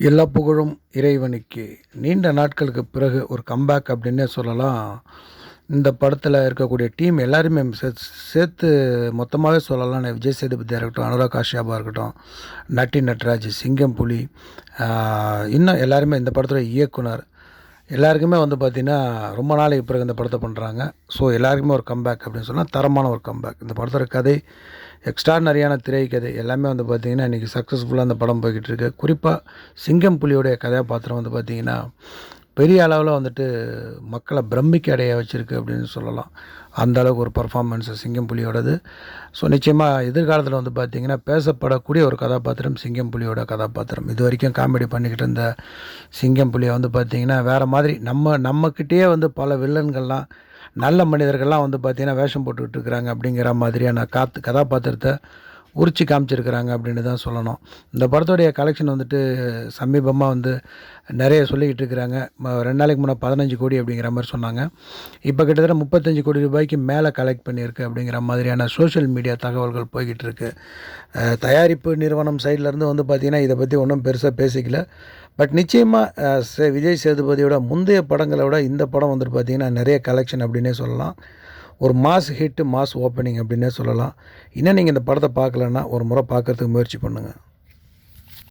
எல்லா புகழும் இறைவனுக்கு. நீண்ட நாட்களுக்கு பிறகு ஒரு கம்பேக் அப்படின்னே சொல்லலாம். இந்த படத்தில் இருக்கக்கூடிய டீம் எல்லாருமே சேர்த்து சேர்த்து மொத்தமாகவே சொல்லலாம் நான் விஜய் சேதுபதியாக இருக்கட்டும் அனுராக் காஷ்யபா இருக்கட்டும் நட்டி நட்ராஜ் சிங்கம் புலி இன்னும் எல்லாருமே இந்த படத்தோட இயக்குனர். எல்லாருக்குமே வந்து பார்த்திங்கன்னா ரொம்ப நாளைக்கு பிறகு இந்த படத்தை பண்ணுறாங்க ஸோ எல்லாருக்குமே ஒரு கம்பேக் அப்படின்னு சொன்னால் தரமான ஒரு கம்பேக் இந்த படத்தோட கதை எக்ஸ்ட்ரானரியான திரை கதை. எல்லாமே வந்து பார்த்திங்கன்னா இன்றைக்கி சக்ஸஸ்ஃபுல்லாக அந்த படம் போய்கிட்டு இருக்கு. குறிப்பாக சிங்கம் புலியோடைய கதாபாத்திரம் வந்து பார்த்திங்கன்னா பெரிய அளவில் வந்துட்டு மக்களை பிரமிக்க அடைய வச்சுருக்கு அப்படின்னு சொல்லலாம். அந்த அளவுக்கு ஒரு பர்ஃபார்மன்ஸ் சிங்கம் புலியோடது ஸோ நிச்சயமாக எதிர்காலத்தில் வந்து பார்த்திங்கன்னா பேசப்படக்கூடிய ஒரு கதாபாத்திரம் சிங்கம் புலியோட கதாபாத்திரம். இது வரைக்கும் காமெடி பண்ணிக்கிட்டு இருந்த சிங்கம் புலியை வந்து பார்த்திங்கன்னா வேறு மாதிரி நம்ம நம்மக்கிட்டேயே வந்து பல வில்லன்கள்லாம் நல்ல மனிதர்கள்லாம் வந்து பார்த்திங்கன்னா வேஷம் போட்டுக்கிட்டு இருக்கிறாங்க அப்படிங்கிற மாதிரியான காத்து கதாபாத்திரத்தை உரிச்சு காமிச்சிருக்கிறாங்க அப்படின்னு தான் சொல்லணும். இந்த படத்தோடைய கலெக்ஷன் வந்துட்டு சமீபமாக வந்து நிறைய சொல்லிக்கிட்டு இருக்கிறாங்க. ரெண்டு நாளைக்கு முன்னே பதினஞ்சு கோடி அப்படிங்கிற மாதிரி சொன்னாங்க. இப்போ கிட்டத்தட்ட முப்பத்தஞ்சு கோடி ரூபாய்க்கு மேலே கலெக்ட் பண்ணியிருக்கு அப்படிங்கிற மாதிரியான சோஷியல் மீடியா தகவல்கள் போய்கிட்டு இருக்கு. தயாரிப்பு நிறுவனம் சைட்லேருந்து வந்து பார்த்திங்கன்னா இதை பற்றி ஒன்றும் பெருசாக பேசிக்கல. பட் நிச்சயமாக விஜய் சேதுபதியோட முந்தைய படங்களை விட இந்த படம் வந்துட்டு பார்த்திங்கன்னா நிறைய கலெக்ஷன் அப்படின்னே சொல்லலாம். ஒரு மாஸ் ஹிட்டு மாஸ் ஓப்பனிங் அப்படின்னே சொல்லலாம். இன்னும் நீங்கள் இந்த படத்தை பார்க்கலன்னா ஒரு முறை பார்க்கறதுக்கு முயற்சி பண்ணுங்கள்